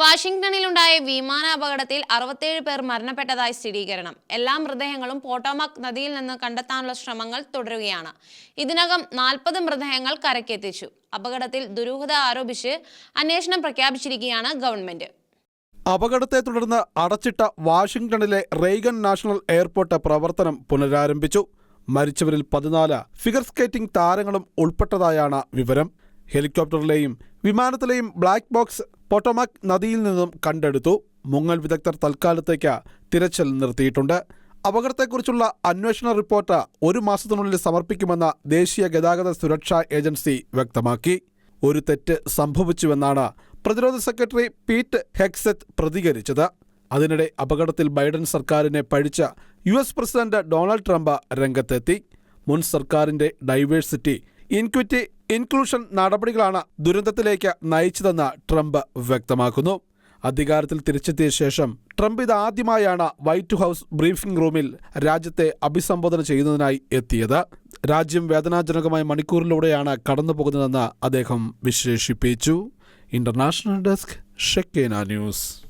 വാഷിംഗ്ടണിലുണ്ടായ വിമാനാപകടത്തിൽ അറുപത്തേഴ് പേർ മരണപ്പെട്ടതായി സ്ഥിരീകരണം. എല്ലാ മൃതദേഹങ്ങളും പോട്ടോമാക് നദിയിൽ നിന്ന് കണ്ടെത്താനുള്ള ശ്രമങ്ങൾ തുടരുകയാണ്. ഇതിനകം നാൽപ്പത് മൃതദേഹങ്ങൾ കരക്കെത്തിച്ചു അപകടത്തിൽ ദുരൂഹത ആരോപിച്ച് അന്വേഷണം പ്രഖ്യാപിച്ചിരിക്കുകയാണ് ഗവൺമെന്റ്. അപകടത്തെ തുടർന്ന് അടച്ചിട്ട വാഷിംഗ്ടണിലെ റെയ്ഗൻ നാഷണൽ എയർപോർട്ട് പ്രവർത്തനം പുനരാരംഭിച്ചു. മരിച്ചവരിൽ പതിനാല് ഫിഗർ സ്കേറ്റിംഗ് താരങ്ങളും ഉൾപ്പെട്ടതായാണ് വിവരം. ഹെലികോപ്റ്ററിലെയും വിമാനത്തിലെയും ബ്ലാക്ക് ബോക്സ് പൊട്ടോമാക് നദിയിൽ നിന്നും കണ്ടെടുത്തു. മുങ്ങൽ വിദഗ്ധർ തൽക്കാലത്തേക്ക് തിരച്ചിൽ നിർത്തിയിട്ടുണ്ട്. അപകടത്തെക്കുറിച്ചുള്ള അന്വേഷണ റിപ്പോർട്ട് ഒരു മാസത്തിനുള്ളിൽ സമർപ്പിക്കുമെന്ന് ദേശീയ ഗതാഗത സുരക്ഷാ ഏജൻസി വ്യക്തമാക്കി. ഒരു തെറ്റ് സംഭവിച്ചുവെന്നാണ് പ്രതിരോധ സെക്രട്ടറി പീറ്റ് ഹെക്സെത്ത് പ്രതികരിച്ചത്. അതിനിടെ അപകടത്തിൽ ബൈഡൻ സർക്കാരിനെ പഴിച്ച U S president Donald Trump രംഗത്തെത്തി. മുൻ സർക്കാരിന്റെ ഡൈവേഴ്സിറ്റി ഇൻക്വിറ്റി ഇൻക്ലൂഷൻ നടപടികളാണ് ദുരന്തത്തിലേക്ക് നയിച്ചതെന്ന് ട്രംപ് വ്യക്തമാക്കുന്നു. അധികാരത്തിൽ തിരിച്ചെത്തിയ ശേഷം ട്രംപ് ഇതാദ്യമായാണ് വൈറ്റ് ഹൗസ് ബ്രീഫിംഗ് റൂമിൽ രാജ്യത്തെ അഭിസംബോധന ചെയ്യുന്നതിനായി എത്തിയത്. രാജ്യം വേദനാജനകമായ മണിക്കൂറിലൂടെയാണ് കടന്നു പോകുന്നതെന്ന് അദ്ദേഹം വിശേഷിപ്പിച്ചു. ഇന്റർനാഷണൽ ഡെസ്ക് ഷെക്കേന ന്യൂസ്.